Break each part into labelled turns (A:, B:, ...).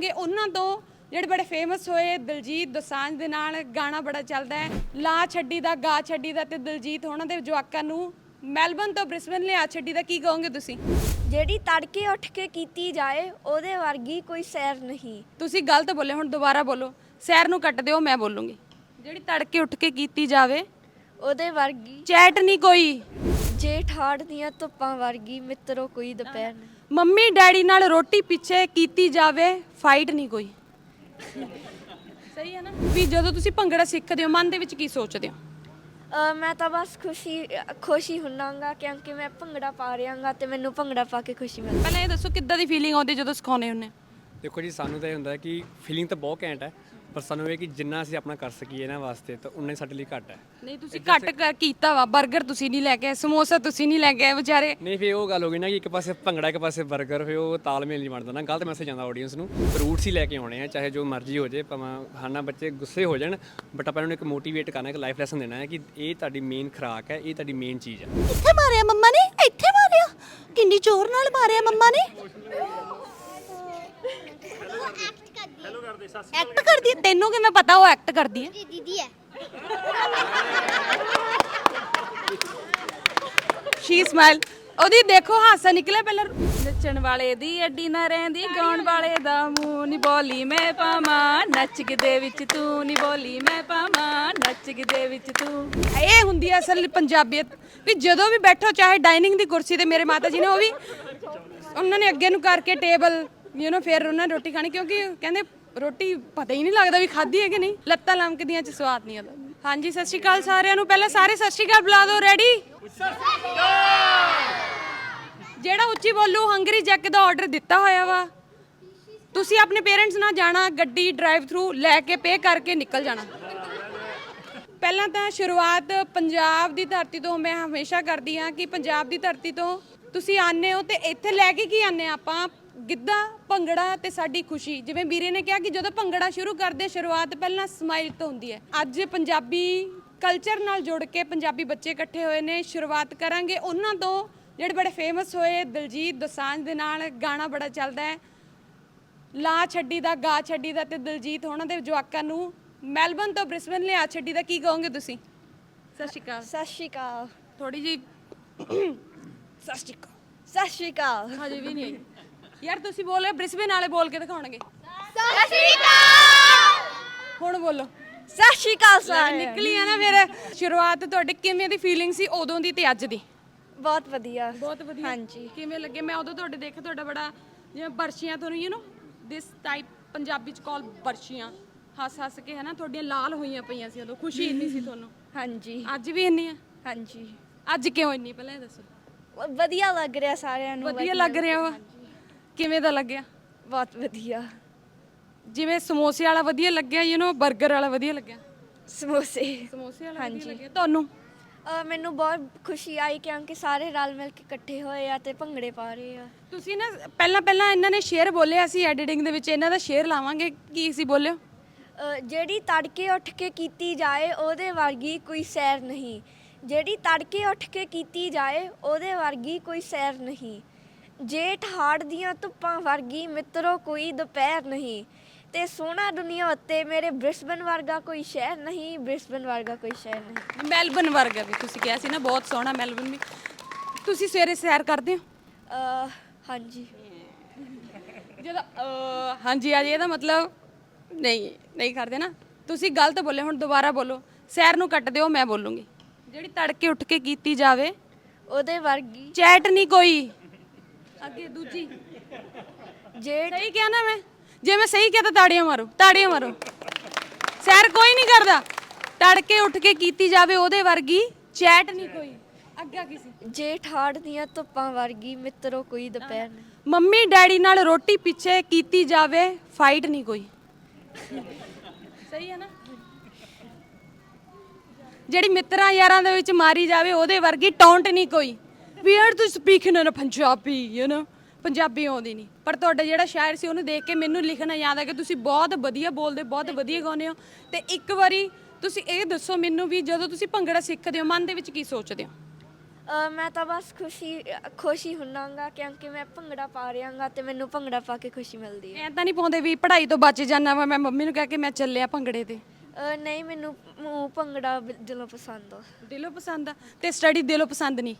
A: ਕਰਾਂਗੇ। ਉਹਨਾਂ ਤੋਂ ਜਿਹੜੇ ਬੜੇ ਫੇਮਸ ਹੋਏ ਦਿਲਜੀਤ ਦੋਸਾਂਝ ਦੇ ਨਾਲ ਗਾਣਾ ਬੜਾ ਚੱਲਦਾ ਹੈ। ਲਾ ਛੱਡੀ ਦਾ ਗਾ ਛੱਡੀ ਦਾ ਤੇ ਦਿਲਜੀਤ ਉਹਨਾਂ ਦੇ ਜਵਾਕਾਂ ਨੂੰ ਮੈਲਬਨ ਤੋਂ ਬ੍ਰਿਸਬਨ ਲਿਆ ਛੱਡੀ ਦਾ। ਕੀ ਕਹੋਗੇ ਤੁਸੀਂ?
B: ਜਿਹੜੀ ਤੜਕੇ ਉੱਠ ਕੇ ਕੀਤੀ ਜਾਏ ਉਹਦੇ ਵਰਗੀ ਕੋਈ ਸੈਰ ਨਹੀਂ।
A: ਤੁਸੀਂ ਗਲਤ ਬੋਲੇ ਹੁਣ ਦੁਬਾਰਾ ਬੋਲੋ। ਸੈਰ ਨੂੰ ਕੱਟ ਦਿਓ ਮੈਂ ਬੋਲੂੰਗੀ। ਜਿਹੜੀ ਤੜਕੇ ਉੱਠ ਕੇ ਕੀਤੀ ਜਾਵੇ
B: ਉਹਦੇ ਵਰਗੀ
A: ਚੈਟ ਨਹੀਂ ਕੋਈ।
B: ਜੇ ਠਾੜ ਦੀਆਂ ਧੁੱਪਾਂ ਵਰਗੀ ਮਿੱਤਰੋ ਕੋਈ ਦੁਪਹਿਰ ਨਹੀਂ।
A: ਮੰਮੀ ਡੈਡੀ ਨਾਲ ਰੋਟੀ ਪਿੱਛੇ ਕੀਤੀ ਜਾਵੇ ਫਾਈਟ ਨਹੀਂ ਕੋਈ। ਸਹੀ ਹੈ ਨਾ? ਵੀ ਜਦੋਂ ਤੁਸੀਂ ਭੰਗੜਾ ਸਿੱਖਦੇ ਹੋ ਮਨ ਦੇ ਵਿੱਚ ਕੀ ਸੋਚਦੇ ਹੋ?
B: ਅ, ਮੈਂ ਤਾਂ ਬਸ ਖੁਸ਼ੀ ਖੁਸ਼ੀ ਹੁੰਨਾਗਾ ਕਿਉਂਕਿ ਮੈਂ ਭੰਗੜਾ ਪਾ ਰਿਹਾਗਾ ਤੇ ਮੈਨੂੰ ਭੰਗੜਾ ਪਾ ਕੇ ਖੁਸ਼ੀ ਮਿਲਦੀ।
A: ਪਹਿਲਾਂ ਇਹ ਦੱਸੋ ਕਿੱਦਾਂ ਦੀ ਫੀਲਿੰਗ ਆਉਂਦੀ ਜਦੋਂ ਸਿਖਾਉਂਦੇ ਹੁੰਨੇ
C: ਦੇਖੋ ਜੀ ਸਾਨੂੰ ਤਾਂ ਇਹ ਹੁੰਦਾ ਕਿ ਫੀਲਿੰਗ ਤਾਂ ਬਹੁਤ ਘੈਂਟ ਹੈ ਪਰ ਸਾਨੂੰ ਇਹ ਕਿ ਜਿੰਨਾ ਅਸੀਂ ਆਪਣਾ ਕਰ ਸਕੀਏ ਇਹਨਾਂ ਵਾਸਤੇ ਤਾਂ ਉਨਾ ਹੀ ਸਾਡੇ ਲਈ ਘੱਟ ਹੈ।
A: ਨਹੀਂ ਤੁਸੀਂ ਘੱਟ ਕ- ਕੀਤਾ ਵਾ 버ਗਰ ਤੁਸੀਂ ਨਹੀਂ ਲੈ ਕੇ ਆਏ ਸਮੋਸਾ ਤੁਸੀਂ ਨਹੀਂ ਲੈ ਕੇ ਆਏ ਵਿਚਾਰੇ।
C: ਨਹੀਂ ਫੇ ਉਹ ਗੱਲ ਹੋ ਗਈ ਨਾ ਕਿ ਇੱਕ ਪਾਸੇ ਭੰਗੜਾ ਇੱਕ ਪਾਸੇ 버ਗਰ ਫੇ ਉਹ ਤਾਲਮੇਲ ਨਹੀਂ ਬਣਦਾ ਨਾ ਗਲਤ ਮੈਸੇਜ ਆਉਂਦਾ ਆਡੀਅנס ਨੂੰ। ਰੂਟਸ ਹੀ ਲੈ ਕੇ ਆਉਣੇ ਆ ਚਾਹੇ ਜੋ ਮਰਜ਼ੀ ਹੋ ਜੇ ਭਾਵੇਂ ਹਾਨਾ ਬੱਚੇ ਗੁੱਸੇ ਹੋ ਜਾਣ ਬਟ ਆਪਾਂ ਇਹਨਾਂ ਨੂੰ ਇੱਕ ਮੋਟੀਵੇਟ ਕਰਨਾ ਇੱਕ ਲਾਈਫ ਲੈਸਨ ਦੇਣਾ ਹੈ ਕਿ ਇਹ ਤੁਹਾਡੀ ਮੇਨ ਖਰਾਕ ਹੈ ਇਹ ਤੁਹਾਡੀ ਮੇਨ ਚੀਜ਼ ਹੈ।
D: ਇੱਥੇ ਮਾਰਿਆ ਮੰਮਾ ਨੇ ਇੱਥੇ ਮਾਰਿਆ। ਕਿੰਨੀ ਜ਼ੋਰ ਨਾਲ ਮਾਰਿਆ ਮੰਮਾ ਨੇ।
A: ਐਕਟ ਕਰਦੀ ਹੈ? ਤੈਨੂੰ ਕਿਵੇਂ ਪਤਾ ਉਹ ਐਕਟ ਕਰਦੀ ਹੈ?
D: ਦੀਦੀ ਹੈ।
A: ਸ਼ੀ ਸਮਾਈਲ ਉਹਦੀ ਦੇਖੋ ਹਾਸਾ ਨਿਕਲਿਆ ਪਹਿਲਾਂ। ਨੱਚਣ ਵਾਲੇ ਦੀ ਅੱਡੀ ਨਾ ਰਹਿੰਦੀ ਗਾਉਣ ਵਾਲੇ ਦਾ ਮੂੰਹ ਨੀ ਬੋਲੀ ਮੈਂ ਪਾਵਾਂ ਨੱਚ ਕੇ ਦੇ ਵਿੱਚ ਤੂੰ ਨੀ ਬੋਲੀ ਮੈਂ ਪਾਵਾਂ ਨੱਚ ਕੇ ਦੇ ਵਿੱਚ ਤੂੰ। ਇਹ ਹੁੰਦੀ ਹੈ ਅਸਲ ਪੰਜਾਬੀਅਤ। ਵੀ ਜਦੋਂ ਵੀ ਬੈਠੋ ਚਾਹੇ ਡਾਈਨਿੰਗ ਦੀ ਕੁਰਸੀ ਤੇ ਮੇਰੇ ਮਾਤਾ ਜੀ ਨੇ ਉਹ ਵੀ ਉਹਨਾਂ ਨੇ ਅੱਗੇ ਨੂੰ ਕਰਕੇ ਟੇਬਲ ਯੂ نو ਫਿਰ ਉਹਨਾਂ ਨੇ ਰੋਟੀ ਖਾਣੀ ਕਿਉਂਕਿ ਕਹਿੰਦੇ ਰੋਟੀ ਪਤਾ ਹੀ ਨਹੀਂ ਲੱਗਦਾ ਵੀ ਖਾਧੀ ਹੈ ਕਿ ਨਹੀਂ। ਲੱਤਾਂ ਲਮਕਦੀਆਂ ਚ ਸਵਾਦ ਨਹੀਂ ਆਉਂਦਾ। ਹਾਂਜੀ, ਸਤਿ ਸ਼੍ਰੀ ਅਕਾਲ ਸਾਰਿਆਂ ਨੂੰ। ਪਹਿਲਾਂ ਸਾਰੇ ਸਤਿ ਸ਼੍ਰੀ ਅਕਾਲ ਬੁਲਾ ਦਿਓ ਰੈਡੀ ਜਿਹੜਾ ਉੱਚੀ ਬੋਲੂ, ਹੰਗਰੀ ਜੈਕ ਦਾ ਆਰਡਰ ਦਿੱਤਾ ਹੋਇਆ ਵਾ। ਤੁਸੀਂ ਆਪਣੇ ਪੇਰੈਂਟਸ ਨਾਲ ਜਾਣਾ, ਗੱਡੀ ਡਰਾਈਵ ਥਰੂ ਲੈ ਕੇ ਪੇ ਕਰਕੇ ਨਿਕਲ ਜਾਣਾ। ਪਹਿਲਾਂ ਤਾਂ ਸ਼ੁਰੂਆਤ ਪੰਜਾਬ ਦੀ ਧਰਤੀ ਤੋਂ ਮੈਂ ਹਮੇਸ਼ਾ ਕਰਦੀ ਹਾਂ ਕਿ ਪੰਜਾਬ ਦੀ ਧਰਤੀ ਤੋਂ ਤੁਸੀਂ ਆਨੇ ਹੋ ਤੇ ਇੱਥੇ ਲੈ ਕੇ ਕੀ ਆਨੇ ਆਪਾਂ? ਗਿੱਧਾ ਭੰਗੜਾ ਤੇ ਸਾਡੀ ਖੁਸ਼ੀ। ਜਿਵੇਂ ਵੀਰੇ ਨੇ ਕਿਹਾ ਕਿ ਜਦੋਂ ਭੰਗੜਾ ਸ਼ੁਰੂ ਕਰਦੇ ਸ਼ੁਰੂਆਤ ਪਹਿਲਾਂ ਸਮਾਈਲ ਤੋਂ ਹੁੰਦੀ ਹੈ। ਅੱਜ ਪੰਜਾਬੀ ਕਲਚਰ ਨਾਲ ਜੁੜ ਕੇ ਪੰਜਾਬੀ ਬੱਚੇ ਇਕੱਠੇ ਹੋਏ ਨੇ ਸ਼ੁਰੂਆਤ ਕਰਾਂਗੇ ਉਹਨਾਂ ਤੋਂ ਜਿਹੜੇ ਬੜੇ ਫੇਮਸ ਹੋਏ ਦਿਲਜੀਤ ਦੋਸਾਂਝ ਦੇ ਨਾਲ ਗਾਣਾ ਬੜਾ ਚੱਲਦਾ ਹੈ। ਲਾ ਛੱਡੀ ਦਾ ਗਾ ਛੱਡੀ ਦਾ ਤੇ ਦਿਲਜੀਤ ਉਹਨਾਂ ਦੇ ਜਵਾਕਾਂ ਨੂੰ ਮੈਲਬਨ ਤੋਂ ਬ੍ਰਿਸਬਨ ਲਿਆ ਛੱਡੀ ਦਾ ਕੀ ਕਹੋਗੇ ਤੁਸੀਂ? ਸਤਿ ਸ਼੍ਰੀ ਅਕਾਲ।
B: ਸਤਿ ਸ਼੍ਰੀ ਅਕਾਲ।
A: ਥੋੜੀ ਜੀ ਸਤਿ ਸ਼੍ਰੀ ਅਕਾਲ।
B: ਸਤਿ ਸ਼੍ਰੀ ਅਕਾਲ।
A: ਹਜੇ ਵੀ ਨਹੀਂ ਯਾਰ ਤੁਸੀਂ ਬੋਲੇ ਬ੍ਰਿਸਬਨ ਵਾਲੇ ਬੋਲ ਕੇ ਦਿਖਾਉਣਗੇ।
B: ਸਤਿ ਸ਼੍ਰੀ ਅਕਾਲ।
A: ਹੁਣ ਬੋਲੋ।
B: ਸਤਿ ਸ਼੍ਰੀ ਅਕਾਲ ਸਾਰੇ
A: ਨਿਕਲੀ ਆ ਨਾ ਫਿਰ। ਸ਼ੁਰੂਆਤ ਤੁਹਾਡੇ ਕਿਵੇਂ ਦੀ ਫੀਲਿੰਗ ਸੀ ਉਦੋਂ ਦੀ ਤੇ ਅੱਜ ਦੀ?
B: ਬਹੁਤ ਵਧੀਆ।
A: ਬਹੁਤ ਵਧੀਆ।
B: ਹਾਂਜੀ।
A: ਕਿਵੇਂ ਲੱਗੇ? ਮੈਂ ਉਦੋਂ ਤੁਹਾਡੇ ਦੇਖਿਆ ਤੁਹਾਡਾ ਬੜਾ ਜਿਵੇਂ ਬਰਸ਼ੀਆਂ ਤੁਹਾਨੂੰ you know this type Punjabi ਚ ਕਾਲ ਬਰਸ਼ੀਆਂ। ਹੱਸ ਹੱਸ ਕੇ ਹਨਾ ਤੁਹਾਡੀਆਂ ਲਾਲ ਹੋਈਆਂ ਪਈਆਂ ਸੀ ਉਦੋਂ। ਖੁਸ਼ੀ ਇੰਨੀ ਸੀ ਤੁਹਾਨੂੰ।
B: ਹਾਂਜੀ।
A: ਅੱਜ ਵੀ ਇੰਨੀ ਆ?
B: ਹਾਂਜੀ।
A: ਅੱਜ ਕਿਉਂ ਇੰਨੀ? ਪਹਿਲਾਂ ਇਹ ਦੱਸੋ।
B: ਵਧੀਆ ਲੱਗ ਰਿਹਾ ਸਾਰਿਆਂ ਨੂੰ
A: ਵਧੀਆ ਲੱਗ ਰਿਹਾ ਵਾ। ਕਿਵੇਂ ਦਾ ਲੱਗਿਆ?
B: ਬਹੁਤ ਵਧੀਆ।
A: ਜਿਵੇਂ ਸਮੋਸੇ ਵਾਲਾ ਵਧੀਆ ਲੱਗਿਆ ਯੂ نو 버ਗਰ ਵਾਲਾ ਵਧੀਆ ਲੱਗਿਆ?
B: ਸਮੋਸੇ।
A: ਸਮੋਸੇ ਵਾਲਾ ਵਧੀਆ ਲੱਗਿਆ। ਤੁਹਾਨੂੰ?
B: ਮੈਨੂੰ ਬਹੁਤ ਖੁਸ਼ੀ ਆਈ ਕਿ ਸਾਰੇ ਰਲ ਮਿਲ ਕੇ ਇਕੱਠੇ ਹੋਏ ਆ ਤੇ ਭੰਗੜੇ ਪਾ ਰਹੇ ਆ।
A: ਤੁਸੀਂ ਨਾ ਪਹਿਲਾਂ ਪਹਿਲਾਂ ਇਹਨਾਂ ਨੇ ਸ਼ੇਅਰ ਬੋਲਿਆ ਸੀ ਐਡੀਟਿੰਗ ਦੇ ਵਿੱਚ ਇਹਨਾਂ ਦਾ ਸ਼ੇਅਰ ਲਾਵਾਂਗੇ। ਕੀ ਸੀ ਬੋਲਿਓ?
B: ਜਿਹੜੀ ਤੜਕੇ ਉੱਠ ਕੇ ਕੀਤੀ ਜਾਏ ਉਹਦੇ ਵਰਗੀ ਕੋਈ ਸੈਰ ਨਹੀਂ। ਜਿਹੜੀ ਤੜਕੇ ਉੱਠ ਕੇ ਕੀਤੀ ਜਾਏ ਉਹਦੇ ਵਰਗੀ ਕੋਈ ਸੈਰ ਨਹੀਂ। ਜੇਠ ਹਾੜ ਦੀਆਂ ਧੁੱਪਾਂ ਵਰਗੀ ਮਿੱਤਰੋ ਕੋਈ ਦੁਪਹਿਰ ਨਹੀਂ। ਤੇ ਸੋਹਣਾ ਦੁਨੀਆ ਉੱਤੇ ਮੇਰੇ ਬ੍ਰਿਸਬਨ ਵਰਗਾ ਕੋਈ ਸ਼ਹਿਰ ਨਹੀਂ ਬ੍ਰਿਸਬਨ ਵਰਗਾ ਕੋਈ ਸ਼ਹਿਰ ਨਹੀਂ।
A: ਮੈਲਬਨ ਵਰਗਾ ਵੀ ਤੁਸੀਂ ਕਿਹਾ ਸੀ ਨਾ ਬਹੁਤ ਸੋਹਣਾ ਮੈਲਬਨ ਵੀ। ਤੁਸੀਂ ਸਵੇਰੇ ਸੈਰ ਕਰਦੇ ਹੋ?
B: ਅ, ਹਾਂਜੀ।
A: ਜਦੋਂ ਅਹ, ਹਾਂਜੀ ਆ ਜੀ ਇਹਦਾ ਮਤਲਬ ਨਹੀਂ ਨਹੀਂ ਕਰਦੇ ਨਾ। ਤੁਸੀਂ ਗਲਤ ਬੋਲੇ ਹੁਣ ਦੁਬਾਰਾ ਬੋਲੋ। ਸੈਰ ਨੂੰ ਕੱਟ ਦਿਓ ਮੈਂ ਬੋਲੂੰਗੀ। ਜਿਹੜੀ ਤੜਕੇ ਉੱਠ ਕੇ ਕੀਤੀ ਜਾਵੇ
B: ਉਹਦੇ ਵਰਗੀ
A: ਚੈਟ ਨਹੀਂ ਕੋਈ। ਅੱਗੇ ਦੂਜੀ।
B: ਜੇਠ
A: ਸਹੀ ਕਿਹਾ ਨਾ ਮੈਂ? ਜੇ ਮੈਂ ਸਹੀ ਕਿਹਾ ਤਾਂ ਤਾੜੀਆਂ ਮਾਰੋ ਤਾੜੀਆਂ ਮਾਰੋ। ਸੈਰ ਕੋਈ ਨਹੀਂ ਕਰਦਾ। ਤੜਕੇ ਉੱਠ ਕੇ ਕੀਤੀ ਜਾਵੇ ਉਹਦੇ ਵਰਗੀ ਚੈਟ ਨਹੀਂ ਕੋਈ। ਅੱਗੇ ਕੀ ਸੀ?
B: ਜੇਠ ਹਾੜ ਦੀਆਂ ਧੁੱਪਾਂ ਵਰਗੀ ਮਿੱਤਰੋ ਕੋਈ ਦੁਪਹਿਰ ਨਹੀਂ।
A: ਮੰਮੀ ਡੈਡੀ ਨਾਲ ਰੋਟੀ ਪਿੱਛੇ ਕੀਤੀ ਜਾਵੇ ਫਾਈਟ ਨਹੀਂ ਕੋਈ। ਸਹੀ ਹੈ ਨਾ? ਜਿਹੜੀ ਮਿੱਤਰਾਂ ਯਾਰਾਂ ਦੇ ਵਿੱਚ ਮਾਰੀ ਜਾਵੇ ਉਹਦੇ ਵਰਗੀ ਟੌਂਟ ਨਹੀਂ ਕੋਈ। We are to speak in Punjabi you know Punjabi ਆਉਂਦੀ ਨਹੀਂ ਪਰ ਤੁਹਾਡਾ ਜਿਹੜਾ ਸ਼ਾਇਰ ਸੀ ਉਹਨੂੰ ਦੇਖ ਕੇ ਮੈਨੂੰ ਲਿਖਣਾ ਯਾਦ ਆ ਕਿ ਤੁਸੀਂ ਬਹੁਤ ਵਧੀਆ ਬੋਲਦੇ ਬਹੁਤ ਵਧੀਆ ਗਾਉਂਦੇ ਹੋ। ਤੇ ਇੱਕ ਵਾਰੀ ਤੁਸੀਂ ਇਹ ਦੱਸੋ ਮੈਨੂੰ ਵੀ ਜਦੋਂ ਤੁਸੀਂ ਭੰਗੜਾ ਸਿੱਖਦੇ ਹੋ ਮਨ ਦੇ ਵਿੱਚ ਕੀ ਸੋਚਦੇ ਹੋ?
B: ਅ, ਮੈਂ ਤਾਂ ਬਸ ਖੁਸ਼ੀ ਖੁਸ਼ੀ ਹੁੰਨਾਗਾ ਕਿਉਂਕਿ ਮੈਂ ਭੰਗੜਾ ਪਾ ਰਿਹਾਗਾ ਤੇ ਮੈਨੂੰ ਭੰਗੜਾ ਪਾ ਕੇ ਖੁਸ਼ੀ ਮਿਲਦੀ ਹੈ।
A: ਐ ਤਾਂ ਨਹੀਂ ਪਾਉਂਦੇ ਵੀ ਪੜ੍ਹਾਈ ਤੋਂ ਬਚ ਜਾਣਾ ਵਾ ਮੈਂ ਮੰਮੀ ਨੂੰ ਕਹਿ ਕੇ ਮੈਂ ਚੱਲਿਆ ਭੰਗੜੇ ਤੇ।
B: ਅ, ਨਹੀਂ ਮੈਨੂੰ ਮ- ਭੰਗੜਾ ਬ- ਦਿਲੋਂ ਪਸੰਦ ਆ।
A: ਦਿਲੋਂ ਪਸੰਦ ਆ। ਤੇ ਸਟੱਡੀ ਦਿਲੋਂ ਪਸੰਦ ਨਹੀਂ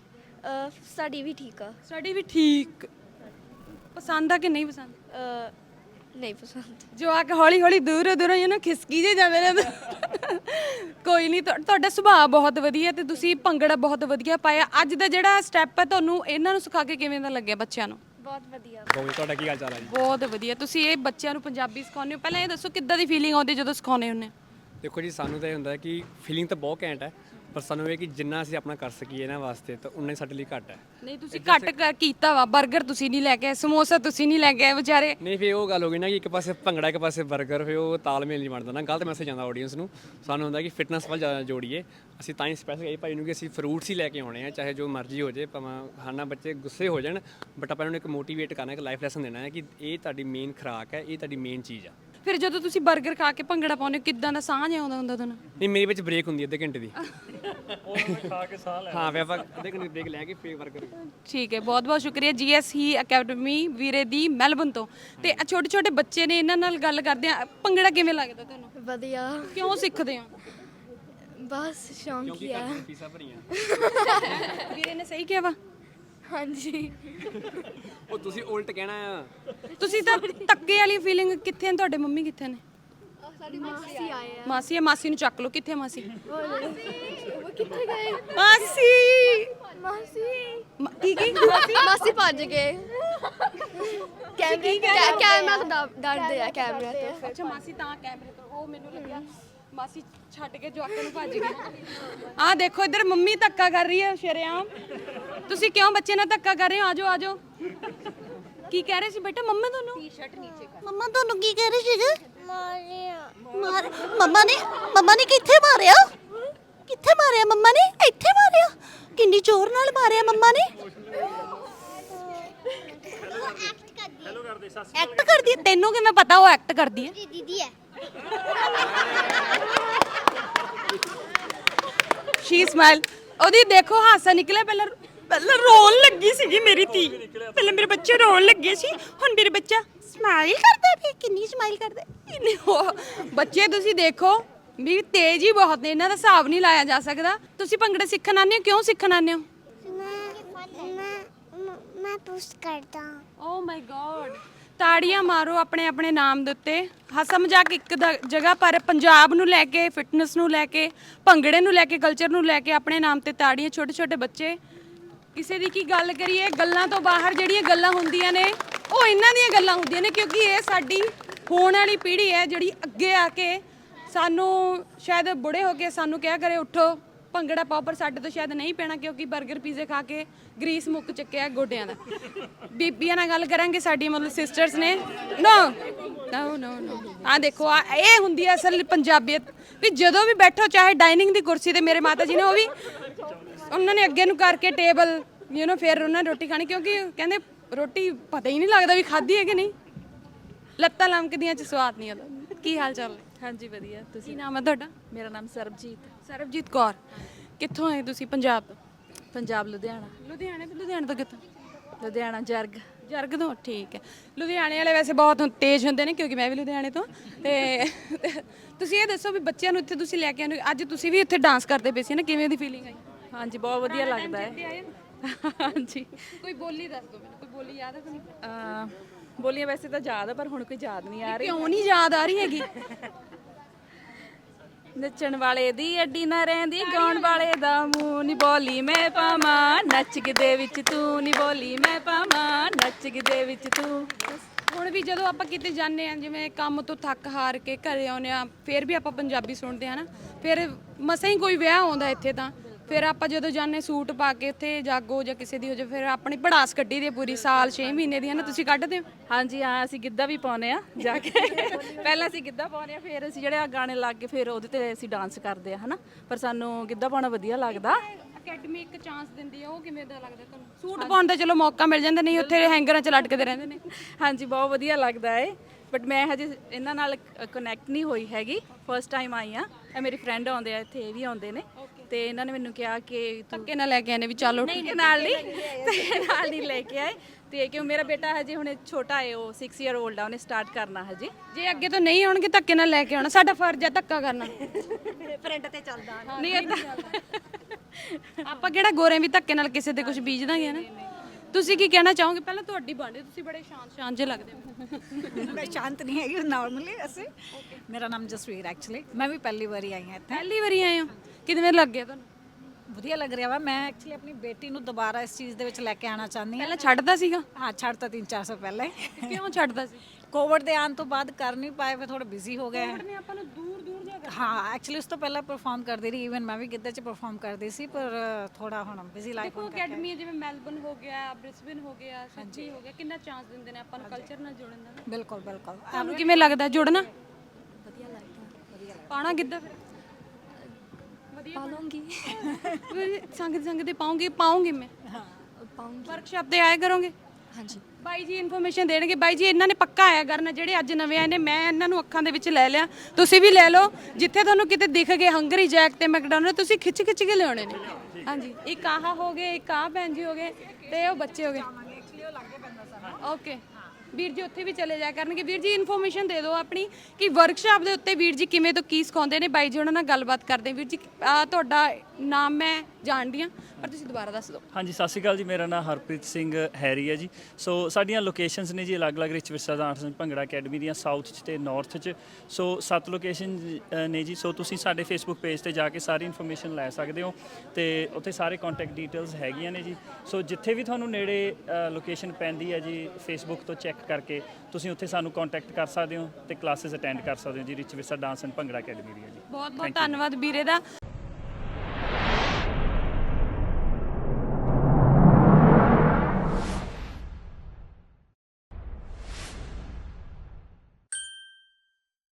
B: ਅ, ਸਾਡੀ ਵੀ ਠੀਕ ਆ।
A: ਸਟੱਡੀ ਵੀ ਠੀਕ। ਪਸੰਦ ਆ ਕਿ ਨਹੀਂ ਪਸੰਦ?
B: ਅ, ਨਹੀਂ ਪਸੰਦ।
A: ਜੋ ਆ ਕੇ ਹੌਲੀ ਹੌਲੀ ਦੂਰੋਂ ਦੂਰੋਂ ਇਹ ਨਾ ਖਿਸਕੀ ਜੇ ਜਾਂਦੇ ਨੇ ਕੋਈ ਨਹੀਂ ਤੁਹਾ- ਤੁਹਾਡਾ ਸੁਭਾਅ ਬਹੁਤ ਵਧੀਆ ਤੇ ਤੁਸੀਂ ਭੰਗੜਾ ਬਹੁਤ ਵਧੀਆ ਪਾਇਆ। ਅੱਜ ਦਾ ਜਿਹੜਾ ਸਟੈਪ ਹੈ ਤੁਹਾਨੂੰ ਇਹਨਾਂ ਨੂੰ ਸਿਖਾ ਕੇ ਕਿਵੇਂ ਦਾ ਲੱਗਿਆ ਬੱਚਿਆਂ ਨੂੰ?
B: ਬਹੁਤ ਵਧੀਆ।
C: ਗੋਗੀ ਤੁਹਾਡਾ ਕੀ ਹਾਲ ਚਾਲ ਹੈ ਜੀ?
A: ਬਹੁਤ ਵਧੀਆ। ਤੁਸੀਂ ਇਹ ਬੱਚਿਆਂ ਨੂੰ ਪੰਜਾਬੀ ਸਿਖਾਉਂਦੇ ਹੋ। ਪਹਿਲਾਂ ਇਹ ਦੱਸੋ ਕਿੱਦਾਂ ਦੀ ਫੀਲਿੰਗ ਆਉਂਦੀ ਜਦੋਂ ਸਿਖਾਉਂਦੇ ਹੁੰਦੇ ਹੋ?
C: ਦੇਖੋ ਜੀ ਸਾਨੂੰ ਤਾਂ ਇਹ ਹੁੰਦਾ ਕਿ ਫੀਲਿੰਗ ਤਾਂ ਬਹੁਤ ਘੈਂਟ ਹੈ ਪਰ ਸਾਨੂੰ ਇਹ ਕਿ ਜਿੰਨਾ ਅਸੀਂ ਆਪਣਾ ਕਰ ਸਕੀਏ ਇਹਨਾਂ ਵਾਸਤੇ ਤਾਂ ਉਨਾ ਹੀ ਸਾਡੇ ਲਈ ਘੱਟ ਹੈ।
A: ਨਹੀਂ ਤੁਸੀਂ ਘੱਟ ਕੀਤਾ ਵਾ 버ਗਰ ਤੁਸੀਂ ਨਹੀਂ ਲੈ ਕੇ ਆਏ ਸਮੋਸਾ ਤੁਸੀਂ ਨਹੀਂ ਲੈ ਕੇ ਆਏ ਵਿਚਾਰੇ।
C: ਨਹੀਂ ਫੇ ਉਹ ਗੱਲ ਹੋ ਗਈ ਨਾ ਕਿ ਇੱਕ ਪਾਸੇ ਭੰਗੜਾ ਇੱਕ ਪਾਸੇ 버ਗਰ ਫੇ ਉਹ ਤਾਲਮੇਲ ਨਹੀਂ ਬਣਦਾ ਨਾ ਗਲਤ ਮੈਸੇਜ ਆਉਂਦਾ ਆਡੀਅנס ਨੂੰ। ਸਾਨੂੰ ਹੁੰਦਾ ਕਿ ਫਿਟਨੈਸ ਵੱਲ ਜ਼ਿਆਦਾ ਜੋੜੀਏ। ਅਸੀਂ ਤਾਂ ਹੀ ਸਪੈਸ਼ਲ ਇਹ ਭਾਈ ਨੂੰ ਕਿ ਅਸੀਂ ਫਰੂਟਸ ਹੀ ਲੈ ਕੇ ਆਉਣੇ ਆ ਚਾਹੇ ਜੋ ਮਰਜ਼ੀ ਹੋ ਜੇ ਭਾਵੇਂ ਖਾਣਾ ਬੱਚੇ ਗੁੱਸੇ ਹੋ ਜਾਣ ਬਟ ਆਪਾਂ ਇਹਨਾਂ ਨੂੰ ਇੱਕ ਮੋਟੀਵੇਟ ਕਰਨਾ ਇੱਕ ਲਾਈਫ ਲੈਸਨ ਦੇਣਾ ਹੈ ਕਿ ਇਹ ਤੁਹਾਡੀ ਮੇਨ ਖੁਰਾਕ ਹੈ ਇਹ ਤੁਹਾਡੀ ਮੇਨ ਚੀਜ਼ ਆ।
A: ਫਿਰ ਜਦੋਂ ਤੁਸੀਂ 버ਗਰ ਖਾ ਕੇ ਭੰਗੜਾ ਪਾਉਂਦੇ ਹੋ ਕਿੱਦਾਂ ਦਾ ਸਾਹ ਜਿਹਾ ਆਉਂਦਾ ਹੁੰਦਾ ਤੁਹਾਨੂੰ?
C: ਨਹੀਂ ਮੇਰੇ ਵਿੱਚ ਬ੍ਰੇਕ ਹੁੰਦੀ ਹੈ ਅੱਧੇ ਘੰਟੇ ਦੀ। ਖਾ ਕੇ ਸਾਹ ਲੈ ਹਾਂ ਫਿਰ ਆਪਾਂ ਅੱਧੇ ਘੰਟੇ ਦੀ ਬ੍ਰੇਕ ਲੈ ਕੇ ਫੇਰ 버ਗਰ
A: ਠੀਕ ਹੈ ਬਹੁਤ ਬਹੁਤ ਸ਼ੁਕਰੀਆ ਜੀਐਸਈ ਅਕੈਡਮੀ ਵੀਰੇ ਦੀ ਮੈਲਬਨ ਤੋਂ। ਤੇ ਛੋਟੇ ਛੋਟੇ ਬੱਚੇ ਨੇ ਇਹਨਾਂ ਨਾਲ ਗੱਲ ਕਰਦੇ ਆ। ਭੰਗੜਾ ਕਿਵੇਂ ਲੱਗਦਾ ਤੁਹਾਨੂੰ?
B: ਵਧੀਆ।
A: ਕਿਉਂ ਸਿੱਖਦੇ ਹੋ?
B: ਬਸ ਸ਼ੌਂਕ
C: ਫੀਸਾਂ ਭਰੀਆਂ।
A: ਵੀਰੇ ਨੇ ਸਹੀ ਕਿਹਾ ਵਾ?
B: ਹਾਂਜੀ।
C: ਉਹ ਤੁਸੀਂ ਉਲਟ ਕਹਿਣਾ ਆ।
A: ਤੁਸੀਂ ਤਾਂ ਤੱਕੇ ਵਾਲੀ ਫੀਲਿੰਗ ਕਿੱਥੇ ਨੇ? ਤੁਹਾਡੇ ਮੰਮੀ ਕਿੱਥੇ ਨੇ?
B: ਸਾਡੀ ਮਾਸੀ ਆਏ ਆ।
A: ਮਾਸੀ ਹੈ ਮਾਸੀ ਨੂੰ ਚੱਕ ਲਓ। ਕਿੱਥੇ ਹੈ ਮਾਸੀ
B: ਉਹ ਕਿੱਥੇ ਗਏ?
A: ਮਾਸੀ!
B: ਮਾਸੀ।
A: ਮ- ਕੀ ਕੀ?
B: ਮਾਸੀ ਭੱਜ ਗਏ। ਕੈਮਰੇ ਕੈਮਰਾ ਡਰਦੇ ਆ ਕੈਮਰਾ ਤੋਂ।
A: ਅੱਛਾ ਮਾਸੀ ਤਾਂ ਕੈਮਰੇ ਤੋਂ ਉਹ ਮੈਨੂੰ ਲੱਗਿਆ ਮਾਸੀ ਛੱਡ ਕੇ ਜਵਾਕਾਂ ਨੂੰ ਭੱਜ ਗਈ। ਆਹ ਦੇਖੋ ਇੱਧਰ ਮੰਮੀ ਧੱਕਾ ਕਰ ਰਹੀ ਹੈ ਸ਼ਰੇਆਮ। ਤੁਸੀਂ ਕਿਉਂ ਬੱਚੇ ਨਾਲ ਧੱਕਾ ਕਰ ਰਹੇ ਹੋ? ਆਜੋ ਆਜੋ। ਕੀ ਕਹਿ ਰਹੇ ਸੀ ਬੇਟਾ? ਮੰਮਾ ਤੁਹਾਨੂੰ? ਟੀ-ਸ਼ਰਟ ਨੀਚੇ ਕਰ।
D: ਮੰਮਾ ਤੁਹਾਨੂੰ ਕੀ ਕਹਿ ਰਹੇ ਸੀਗੇ? ਮਾਰਿਆ। ਮਾਰ ਮੰਮਾ ਨੇ ਮੰਮਾ ਨੇ ਕਿੱਥੇ ਮਾਰਿਆ? ਕਿੱਥੇ ਮਾਰਿਆ ਮੰਮਾ ਨੇ? ਇੱਥੇ ਮਾਰਿਆ। ਕਿੰਨੀ ਜ਼ੋਰ ਨਾਲ ਮਾਰਿਆ ਮੰਮਾ ਨੇ।
A: ਐਕਟ ਕਰਦੀ ਹੈ। ਤੈਨੂੰ ਕਿਵੇਂ ਪਤਾ ਉਹ ਐਕਟ ਕਰਦੀ ਹੈ?
B: ਦੀਦੀ ਹੈ।
A: ਸ਼ੀ ਸਮਾਈਲ ਉਹਦੀ ਦੇਖੋ ਹਾਸਾ ਨਿਕਲਿਆ ਪਹਿਲਾਂ ਪਹਿਲਾਂ ਰੋਣ ਲੱਗੀ ਸੀਗੀ ਮੇਰੀ ਧੀ। ਪਹਿਲਾਂ ਮੇਰੇ ਬੱਚੇ ਰੋਣ ਲੱਗੇ ਸੀ। ਹੁਣ ਮੇਰੇ ਬੱਚਾ
D: ਸਮਾਈਲ ਕਰਦਾ ਵੀ ਕਿੰਨੀ ਸਮਾਈਲ ਕਰਦਾ।
A: ਇੰਨੇ ਉਹ ਬੱਚੇ ਤੁਸੀਂ ਦੇਖੋ ਵੀ ਤੇਜ਼ ਹੀ ਬਹੁਤ ਨੇ। ਇਹਨਾਂ ਦਾ ਹਿਸਾਬ ਨਹੀਂ ਲਾਇਆ ਜਾ ਸਕਦਾ। ਤੁਸੀਂ ਭੰਗੜਾ ਸਿੱਖਣ ਆਉਂਦੇ ਹੋ? ਕਿਉਂ ਸਿੱਖਣ ਆਉਂਦੇ ਹੋ?
E: ਮੈਂ ਮੈਂ ਮੈਂ ਪੋਸਟ ਕਰਦਾ।
A: ਓ ਮਾਈ ਗॉड ਤਾੜੀਆਂ ਮਾਰੋ ਆਪਣੇ ਆਪਣੇ ਨਾਮ ਦੇ ਉੱਤੇ। ਹਾਸਾ ਮਜ਼ਾਕ ਇੱਕ ਦ- ਜਗ੍ਹਾ ਪਰ ਪੰਜਾਬ ਨੂੰ ਲੈ ਕੇ, ਫਿਟਨੈਸ ਨੂੰ ਲੈ ਕੇ, ਭੰਗੜੇ ਨੂੰ ਲੈ ਕੇ, ਕਲਚਰ ਨੂੰ ਲੈ ਕੇ ਆਪਣੇ ਨਾਮ ਤੇ ਤਾੜੀਆਂ ਛੋਟੇ ਛੋਟੇ ਬੱਚੇ। ਕਿਸੇ ਦੀ ਕੀ ਗੱਲ ਕਰੀਏ, ਗੱਲਾਂ ਤੋਂ ਬਾਹਰ ਜਿਹੜੀਆਂ ਗੱਲਾਂ ਹੁੰਦੀਆਂ ਨੇ, ਉਹ ਇਹਨਾਂ ਦੀਆਂ ਗੱਲਾਂ ਹੁੰਦੀਆਂ ਨੇ, ਕਿਉਂਕਿ ਇਹ ਸਾਡੀ ਹੋਣ ਵਾਲੀ ਪੀੜ੍ਹੀ ਹੈ, ਜਿਹੜੀ ਅੱਗੇ ਆ ਕੇ ਸਾਨੂੰ ਸ਼ਾਇਦ ਬੁੜੇ ਹੋ ਕੇ ਸਾਨੂੰ ਕਿਹਾ ਕਰੇ, ਉੱਠੋ, ਭੰਗੜਾ ਪਾਓ, ਪਰ ਸਾਡੇ ਤੋਂ ਸ਼ਾਇਦ ਨਹੀਂ ਪੈਣਾ, ਕਿਉਂਕਿ 버ਗਰ ਪੀਜ਼ੇ ਖਾ ਕੇ ਗਰੀਸ ਮੁੱਕ ਚੱਕਿਆ ਗੋਡਿਆਂ ਦਾ। ਬੀਬੀਆਂ ਨਾਲ ਗੱਲ ਕਰਾਂਗੇ ਸਾਡੀਆਂ ਮਤਲਬ ਸਿਸਟਰਸ ਨੇ। ਨੋ ਨੋ ਨੋ ਨੋ ਆ ਦੇਖੋ ਆ ਇਹ ਹੁੰਦੀ ਹੈ ਅਸਲ ਪੰਜਾਬੀਅਤ। ਵੀ ਜਦੋਂ ਵੀ ਬੈਠੋ ਚਾਹੇ ਡਾਈਨਿੰਗ ਦੀ ਕੁਰਸੀ ਤੇ ਮੇਰੇ ਮਾਤਾ ਜੀ ਨੇ ਉਹ ਵੀ ਉਹਨਾਂ ਨੇ ਅੱਗੇ ਨੂੰ ਕਰਕੇ ਟੇਬਲ ਯੂ نو ਫਿਰ ਉਹਨਾਂ ਰੋਟੀ ਖਾਣੀ ਕਿਉਂਕਿ ਕਹਿੰਦੇ ਰੋਟੀ ਪਤਾ ਹੀ ਨਹੀਂ ਲੱਗਦਾ ਵੀ ਖਾਧੀ ਹੈ ਕਿ ਨਹੀਂ। ਲੱਤਾਂ ਲਮਕਦੀਆਂ ਚ ਸਵਾਦ ਨਹੀਂ ਆਉਂਦਾ। ਕੀ ਹਾਲ ਚਾਲ ਹੈ
F: ਹਾਂਜੀ ਵਧੀਆ। ਤੁਸੀਂ
A: ਕੀ ਨਾਮ ਹੈ ਤੁਹਾਡਾ?
F: ਮੇਰਾ ਨਾਮ ਸਰਬਜੀਤ
A: ਸਰਬਜੀਤ ਕੌਰ। ਕਿੱਥੋਂ ਆਏ ਤੁਸੀਂ? ਪੰਜਾਬ ਤੋਂ?
F: ਪੰਜਾਬ ਲੁਧਿਆਣਾ।
A: ਲੁਧਿਆਣੇ ਤੋਂ? ਲੁਧਿਆਣੇ ਤੋਂ ਕਿੱਥੋਂ?
F: ਲੁਧਿਆਣਾ ਜਰਗ।
A: ਜਰਗ ਤੋਂ? ਠੀਕ ਹੈ। ਲੁਧਿਆਣੇ ਵਾਲੇ ਵੈਸੇ ਬਹੁਤ ਤੇਜ਼ ਹੁੰਦੇ ਨੇ ਕਿਉਂਕਿ ਮੈਂ ਵੀ ਲੁਧਿਆਣੇ ਤੋਂ। ਤੇ ਤੁਸੀਂ ਇਹ ਦੱਸੋ ਵੀ ਬੱਚਿਆਂ ਨੂੰ ਇੱਥੇ ਤੁਸੀਂ ਲੈ ਕੇ ਹੋ। ਅੱਜ ਤੁਸੀਂ ਵੀ ਇੱਥੇ ਡਾਂਸ ਕਰਦੇ ਪਏ ਸੀ ਨਾ ਕਿਵੇਂ ਦੀ ਫੀਲਿੰਗ ਆਈ?
F: ਹਾਂਜੀ ਬਹੁਤ ਵਧੀਆ ਲੱਗਦਾ ਹੈ। ਹਾਂਜੀ।
A: ਕੋਈ ਬੋਲੀ ਦੱਸ ਦਿਓ ਮੈਨੂੰ ਕੋਈ ਬੋਲੀ ਯਾਦ ਹੈ ਤੁਹਾਨੂੰ?
F: ਬੋਲੀਆਂ ਵੈਸੇ ਤਾਂ ਯਾਦ ਆ ਪਰ ਹੁਣ ਕੋਈ ਯਾਦ ਨਹੀਂ ਆ ਰਹੀ।
A: ਕਿਉਂ ਨਹੀਂ ਯਾਦ ਆ ਰਹੀ ਹੈਗੀ?
F: ਨੱਚਣ ਵਾਲੇ ਦੀ ਅੱਡੀ ਨਾ ਰਹਿੰਦੀ, ਗਾਉਣ ਵਾਲੇ ਦਾ ਮੂੰਹ ਨੀ ਬੋਲੀ ਮੈਂ ਪਾਵਾਂ ਨੱਚ ਦੇ ਵਿੱਚ ਤੂੰ ਨੀ ਬੋਲੀ ਮੈਂ ਪਾਵਾਂ ਨੱਚ ਦੇ ਵਿੱਚ ਤੂੰ।
A: ਹੁਣ ਵੀ ਜਦੋਂ ਆਪਾਂ ਕਿਤੇ ਜਾਂਦੇ ਆ ਜਿਵੇਂ ਕੰਮ ਤੋਂ ਥੱਕ ਹਾਰ ਕੇ ਘਰੇ ਆਉਂਦੇ ਆ ਫਿਰ ਵੀ ਆਪਾਂ ਪੰਜਾਬੀ ਸੁਣਦੇ ਆ ਨਾ, ਫਿਰ ਮਸਾਂ ਹੀ ਕੋਈ ਵਿਆਹ ਆਉਂਦਾ ਇੱਥੇ ਤਾਂ। ਫਿਰ ਆਪਾਂ ਜਦੋਂ ਜਾਂਦੇ ਸੂਟ ਪਾ ਕੇ ਉੱਥੇ ਜਾਗੋ ਜਾਂ ਕਿਸੇ ਦੀ ਹੋ ਜਾ ਫਿਰ ਆਪਣੀ ਪੜਾਸ ਕੱਢੀ ਦੀ ਆ ਪੂਰੀ ਸਾਲ 6 ਮਹੀਨੇ ਦੀ ਹੈ ਨਾ? ਤੁਸੀਂ ਕੱਢਦੇ ਹੋ?
F: ਹਾਂਜੀ ਹਾਂ ਅਸੀਂ ਗਿੱਧਾ ਵੀ ਪਾਉਨੇ ਆ ਜਾ ਕੇ। ਪਹਿਲਾਂ ਅਸੀਂ ਗਿੱਧਾ ਪਾਉਨੇ ਆ ਫਿਰ ਅਸੀਂ ਜਿਹੜੇ ਆ ਗਾਣੇ ਲਾ ਕੇ ਫਿਰ ਉਹਦੇ ਤੇ ਅਸੀਂ ਡਾਂਸ ਕਰਦੇ ਆ ਹਨਾ ਪਰ ਸਾਨੂੰ ਗਿੱਧਾ ਪਾਉਣਾ ਵਧੀਆ ਲੱਗਦਾ।
A: ਅਕੈਡਮੀ ਇੱਕ ਚਾਂਸ ਦਿੰਦੀ ਆ ਉਹ ਕਿਵੇਂ ਦਾ ਲੱਗਦਾ ਤੁਹਾਨੂੰ? ਸੂਟ ਪਾਉਣ ਦਾ ਚਲੋ ਮੌਕਾ ਮਿਲ ਜਾਂਦਾ ਨਹੀਂ ਉੱਥੇ ਹੈਂਗਰਾਂ 'ਚ ਲਟਕਦੇ ਰਹਿੰਦੇ ਨੇ।
F: ਹਾਂਜੀ ਬਹੁਤ ਵਧੀਆ ਲੱਗਦਾ ਏ। ਬਟ ਮੈਂ ਹਜੇ ਇਹਨਾਂ ਨਾਲ ਕਨੈਕਟ ਨਹੀਂ ਹੋਈ ਹੈਗੀ। ਫਰਸਟ ਟਾਈਮ ਆਈ ਆ ਇਹ ਮੇਰੀ ਫਰੈਂਡ ਆਉਂਦੇ ਆ ਇੱਥੇ ਇਹ ਵੀ ਆਉਂਦੇ ਨੇ। ਤੇ ਇਹਨਾਂ ਨੇ ਮੈਨੂੰ ਕਿਹਾ ਕਿ ਤੂੰ
A: ਧੱਕੇ ਨਾਲ ਲੈ ਕੇ ਆਏ ਨੇ ਵੀ ਚਲੋ
F: ਨਹੀਂ ਨਹੀਂ, ਨਾਲ ਨਹੀਂ ਤੇ ਨਾਲ ਨਹੀਂ ਲੈ ਕੇ ਆਏ। ਤੇ ਕਿਉਂ ਮੇਰਾ ਬੇਟਾ ਹਜੇ ਹੁਣੇ ਛੋਟਾ ਹੈ ਉਹ 6 ਇਅਰ 올ਡ ਆ ਉਹਨੇ ਸਟਾਰਟ ਕਰਨਾ ਹਜੇ।
A: ਜੇ ਅੱਗੇ ਤੋਂ ਨਹੀਂ ਆਉਣਗੇ ਧੱਕੇ ਨਾਲ ਲੈ ਕੇ ਆਉਣਾ। ਸਾਡਾ ਫਰਜ਼ ਹੈ ਧੱਕਾ ਕਰਨਾ।
F: ਨਹੀਂ ਏਦਾਂ
A: ਆਪਾਂ ਕਿਹੜਾ ਗੋਰੇ ਵੀ ਧੱਕੇ ਨਾਲ ਕਿਸੇ ਦੇ ਕੁਝ ਬੀਜ ਦਾਂਗੇ ਨਾ? ਤੁਸੀਂ ਕੀ ਕਹਿਣਾ ਚਾਹੋਗੇ? ਪਹਿਲਾਂ ਤੁਹਾਡੀ ਬਾਣੀ ਤੁਸੀਂ ਬੜੇ ਸ਼ਾਂਤ ਸ਼ਾਂਤ ਜਿਹੇ ਲੱਗਦੇ ਹੋ।
G: ਮੈਂ ਸ਼ਾਂਤ ਨਹੀਂ ਹੈਗੀ ਨਾਰਮਲੀ ਅਸੀਂ। ਮੇਰਾ ਨਾਮ ਜਸਵੀਰ ਐਕਚੁਅਲੀ ਮੈਂ ਵੀ ਪਹਿਲੀ ਵਾਰੀ ਆਈ ਹਾਂ ਇੱਥੇ।
A: ਪਹਿਲੀ ਵਾਰੀ ਆਏ ਹੋ? ਕਿਵੇਂ ਲੱਗਿਆ ਤੁਹਾਨੂੰ?
G: ਵਧੀਆ ਲੱਗ ਰਿਹਾ ਵਾ। ਮੈਂ ਐਕਚੁਅਲੀ ਆਪਣੀ ਬੇਟੀ ਨੂੰ ਦੁਬਾਰਾ ਇਸ ਚੀਜ਼ ਦੇ ਵਿੱਚ ਲੈ ਕੇ ਆਉਣਾ ਚਾਹੁੰਦੀ ਹਾਂ।
A: ਪਹਿਲਾਂ ਛੱਡਦਾ ਸੀਗਾ?
G: ਹਾਂ ਛੱਡਤਾ 3-400 ਪਹਿਲਾਂ ਹੀ।
A: ਕਿਉਂ ਛੱਡਦਾ ਸੀ?
G: ਕੋਵਿਡ ਦੇ ਆਉਣ ਤੋਂ ਬਾਅਦ ਕਰ ਨਹੀਂ ਪਾਏ ਫਿਰ ਥੋੜਾ ਬਿਜ਼ੀ ਹੋ ਗਏ।
A: ਨੇ ਆਪਾਂ ਨੂੰ ਦੂਰ ਦੂਰ ਜਾ
G: ਹਾਂ ਐਕਚੁਅਲੀ ਉਸ ਤੋਂ ਪਹਿਲਾਂ ਪਰਫਾਰਮ ਕਰਦੀ ਰਹੀ ਇਵਨ ਮੈਂ ਵੀ ਗਿੱਧੇ 'ਚ ਪਰਫਾਰਮ ਕਰਦੀ ਸੀ ਪਰ ਥੋੜਾ ਹੁਣ ਬਿਜ਼ੀ ਲਾਈਫ
A: ਦੇਖੋ ਅਕੈਡਮੀ ਜਿਵੇਂ ਮੈਲਬਨ ਹੋ ਗਿਆ ਬ੍ਰਿਸਬਨ ਹੋ ਗਿਆ ਸਿਡਨੀ ਹੋ ਗਿਆ ਕਿੰਨਾ ਚਾਂਸ ਦਿੰਦੇ ਨੇ ਆਪਾਂ ਨੂੰ ਕਲਚਰ ਨਾਲ ਜੁੜਨ ਦਾ
G: ਬਿਲਕੁਲ ਬਿਲਕੁਲ।
A: ਤੁਹਾਨੂੰ ਕਿਵੇਂ ਲੱਗਦਾ ਜੁੜਨਾ? ਵਧੀਆ ਲੱਗਦਾ ਪਾਣਾ ਕਿੱਦਾਂ ਫਿਰ? ਵਧੀਆ ਪਾਉਂਗੀ ਸੰਗ ਸੰਗ ਤੇ ਪਾਉਂਗੀ ਪਾਉਂਗੀ ਮੈਂ। ਹਾਂ ਪਾਉਂਗੀ। ਵਰਕਸ਼ਾਪ ਤੇ ਆਇਆ ਕਰੋਗੇ? ਹਾਂਜੀ। ਬਾਈ ਜੀ ਇਨਫੋਰਮੇਸ਼ਨ ਦੇਣਗੇ। ਬਾਈ ਜੀ ਇਹਨਾਂ ਨੇ ਪੱਕਾ ਆਇਆ ਕਰਨਾ ਜਿਹੜੇ ਅੱਜ ਨਵੇਂ ਆਏ ਨੇ ਮੈਂ ਇਹਨਾਂ ਨੂੰ ਅੱਖਾਂ ਦੇ ਵਿੱਚ ਲੈ ਲਿਆ। ਤੁਸੀਂ ਵੀ ਲੈ ਲਓ ਜਿੱਥੇ ਤੁਹਾਨੂੰ ਕਿਤੇ ਦਿਖ ਗਏ ਹੰਗਰੀ ਜੈਕ ਤੇ ਮੈਕਡੋਨਲਡ ਤੁਸੀਂ ਖਿੱਚ ਖਿੱਚ ਕੇ ਲਿਆਉਣੇ ਨੇ। ਹਾਂਜੀ ਇੱਕ ਆਹ ਹੋ ਗਏ ਇੱਕ ਆਹ ਭੈਣ ਜੀ ਹੋ ਗਏ ਤੇ ਉਹ ਬੱਚੇ ਹੋ ਗਏ। ਓਕੇ ਵੀਰ ਜੀ ਉੱਥੇ ਵੀ ਚਲੇ ਜਾ ਕਰਨਗੇ। ਵੀਰ ਜੀ ਇਨਫੋਰਮੇਸ਼ਨ ਦੇ ਦਿਓ ਆਪਣੀ ਕਿ ਵਰਕਸ਼ਾਪ ਦੇ ਉੱਤੇ ਵੀਰ ਜੀ ਕਿਵੇਂ ਤੋਂ ਕੀ ਸਿਖਾਉਂਦੇ ਨੇ। ਬਾਈ ਜੀ, ਉਹਨਾਂ ਨਾਲ ਗੱਲਬਾਤ ਕਰਦੇ ਵੀਰ ਜੀ ਆਹ ਤੁਹਾਡਾ ਨਾਮ ਮੈਂ ਜਾਣਦੀ ਹਾਂ, ਪਰ ਤੁਸੀਂ ਦੁਬਾਰਾ ਦੱਸ ਦਿਓ।
H: ਹਾਂਜੀ, ਸਤਿ ਸ਼੍ਰੀ ਅਕਾਲ ਜੀ। ਮੇਰਾ ਨਾਮ ਹਰਪ੍ਰੀਤ ਸਿੰਘ ਹੈਰੀ ਹੈ ਜੀ। ਸੋ ਸਾਡੀਆਂ ਲੋਕੇਸ਼ਨਸ ਨੇ ਜੀ ਅਲੱਗ-ਅਲੱਗ ਰਿਚ ਵਿਰਸਾ ਡਾਂਸ ਭੰਗੜਾ ਅਕੈਡਮੀ ਦੀਆਂ ਸਾਊਥ 'ਚ ਤੇ ਨਾਰਥ 'ਚ। ਸੋ ਸੱਤ ਲੋਕੇਸ਼ਨ ਨੇ ਜੀ। ਸੋ ਤੁਸੀਂ ਸਾਡੇ ਫੇਸਬੁੱਕ ਪੇਜ ਤੇ ਜਾ ਕੇ ਸਾਰੀ ਇਨਫੋਰਮੇਸ਼ਨ ਲੈ ਸਕਦੇ ਹੋ ਤੇ ਉੱਥੇ ਸਾਰੇ ਕੰਟੈਕਟ ਡੀਟੇਲਸ ਹੈਗੀਆਂ ਨੇ ਜੀ। ਸੋ ਜਿੱਥੇ ਵੀ ਤੁਹਾਨੂੰ ਨੇੜੇ ਲੋਕੇਸ਼ਨ ਪੈਂਦੀ ਹੈ ਜੀ ਫੇਸਬੁੱਕ ਤੋਂ ਚੈੱਕ ਕਰਕੇ ਤੁਸੀਂ ਉੱਥੇ ਸਾਨੂੰ ਕੰਟੈਕਟ ਕਰ ਸਕਦੇ ਹੋ ਤੇ ਕਲਾਸਿਸ ਅਟੈਂਡ ਕਰ ਸਕਦੇ ਹੋ ਜੀ ਰਿਚ ਵਿਰਸਾ ਡਾਂਸ ਐਂਡ ਭੰਗੜਾ ਅਕੈਡਮੀ ਦੀਆਂ ਜੀ।
A: ਬਹੁਤ ਬਹੁਤ ਧੰਨਵਾਦ ਵੀਰੇ ਦਾ।